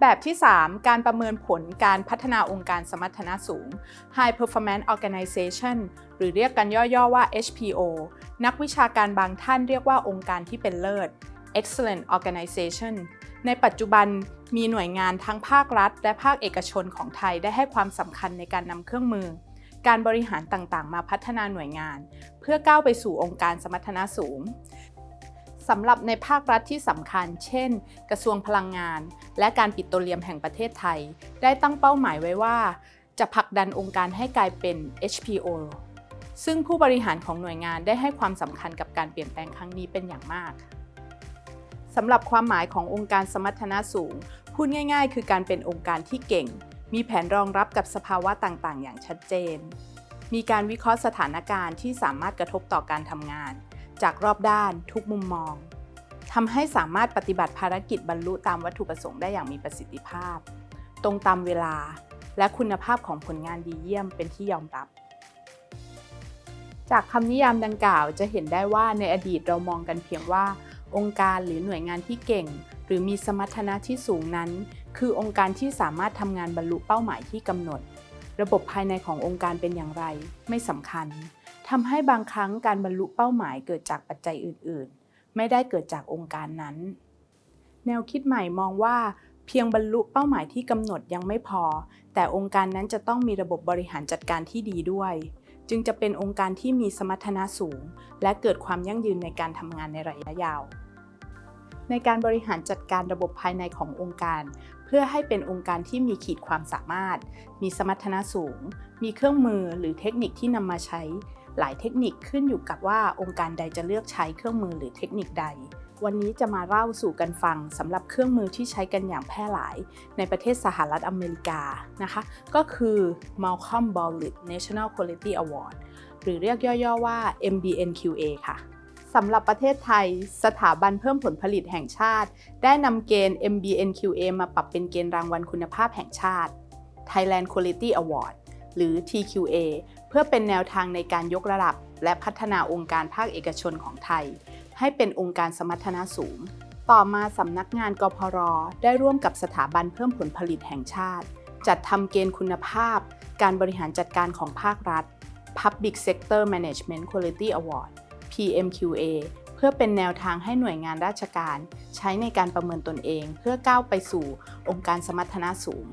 แบบที่ 3 การประเมินผลการพัฒนาองค์การสมรรถนะสูง High Performance Organization หรือเรียกกันย่อๆว่า HPO นักวิชาการบางท่านเรียกว่าองค์การที่เป็นเลิศ Excellent Organization ในปัจจุบันมีหน่วยงานทั้งภาครัฐ และภาคเอกชนของไทยได้ให้ความสำคัญในการนำเครื่องมือ การบริหารต่างๆ มาพัฒนาหน่วยงาน เพื่อก้าวไปสู่องค์การสมรรถนะสูงสำหรับในภาครัฐที่สำคัญ เช่น กระทรวงพลังงาน และการปิโตรเลียมแห่งประเทศไทย ได้ตั้งเป้าหมายไว้ว่า จะผลักดันองค์การให้กลายเป็น HPO ซึ่งผู้บริหารของหน่วยงานได้ให้ความสำคัญกับการเปลี่ยนแปลงครั้งนี้เป็นอย่างมากสำหรับความหมายขององค์การสมรรถนะสูง พูดง่าย ๆ คือการเป็นองค์การที่เก่ง มีแผนรองรับกับสภาวะต่างๆ อย่างชัดเจน มีการวิเคราะห์สถานการณ์ที่สามารถกระทบต่อการทำงาน จากรอบด้านทุกมุมมองทำให้สามารถปฏิบัติภารกิจบรรลุตามวัตถุประสงค์ได้อย่างมีประสิทธิภาพ ตรงตามเวลา และคุณภาพของผลงานดีเยี่ยมเป็นที่ยอมรับ จากคำนิยามดังกล่าวจะเห็นได้ว่าในอดีตเรามองกันเพียงว่า องค์การหรือหน่วยงานที่เก่ง หรือมีสมรรถนะที่สูงนั้น คือองค์การที่สามารถทำงานบรรลุเป้าหมายที่กำหนด ระบบภายในขององค์การเป็นอย่างไร ไม่สำคัญทำให้บางครั้งการบรรลุเป้าหมายเกิดจากปัจจัยอื่น ๆ ไม่ได้เกิดจากองค์การนั้น แนวคิดใหม่มองว่าเพียงบรรลุเป้าหมายที่กำหนดยังไม่พอ แต่องค์การนั้นจะต้องมีระบบบริหารจัดการที่ดีด้วย จึงจะเป็นองค์การที่มีสมรรถนะสูง และเกิดความยั่งยืนในการทำงานในระยะยาว ในการบริหารจัดการระบบภายในขององค์การ เพื่อให้เป็นองค์การที่มีขีดความสามารถ มีสมรรถนะสูง มีเครื่องมือหรือเทคนิคที่นำมาใช้ หลายเทคนิคขึ้นอยู่กับว่าองค์การใดจะเลือกใช้เครื่องมือหรือเทคนิคใด วันนี้จะมาเล่าสู่กันฟังสำหรับเครื่องมือที่ใช้กันอย่างแพร่หลาย ในประเทศสหรัฐอเมริกานะคะ ก็คือ Malcolm Baldrige National Quality Award หรือเรียกย่อๆว่า MBNQA ค่ะ สำหรับประเทศไทย สถาบันเพิ่มผลผลิตแห่งชาติ ได้นำเกณฑ์ MBNQA มาปรับเป็นเกณฑ์รางวัลคุณภาพแห่งชาติ Thailand Quality Award หรือ TQA เพื่อเป็นแนวทางในการยกระดับ และพัฒนาองค์การภาคเอกชนของไทย ให้เป็นองค์การสมรรถนะสูง ต่อมาสำนักงานกพรได้ร่วมกับสถาบันเพิ่มผลผลิตแห่งชาติ จัดทำเกณฑ์คุณภาพ การบริหารจัดการของภาครัฐ Public Sector Management Quality Award PMQA เพื่อเป็นแนวทางให้หน่วยงานราชการ ใช้ในการประเมินตนเอง เพื่อก้าวไปสู่องค์การสมรรถนะสูง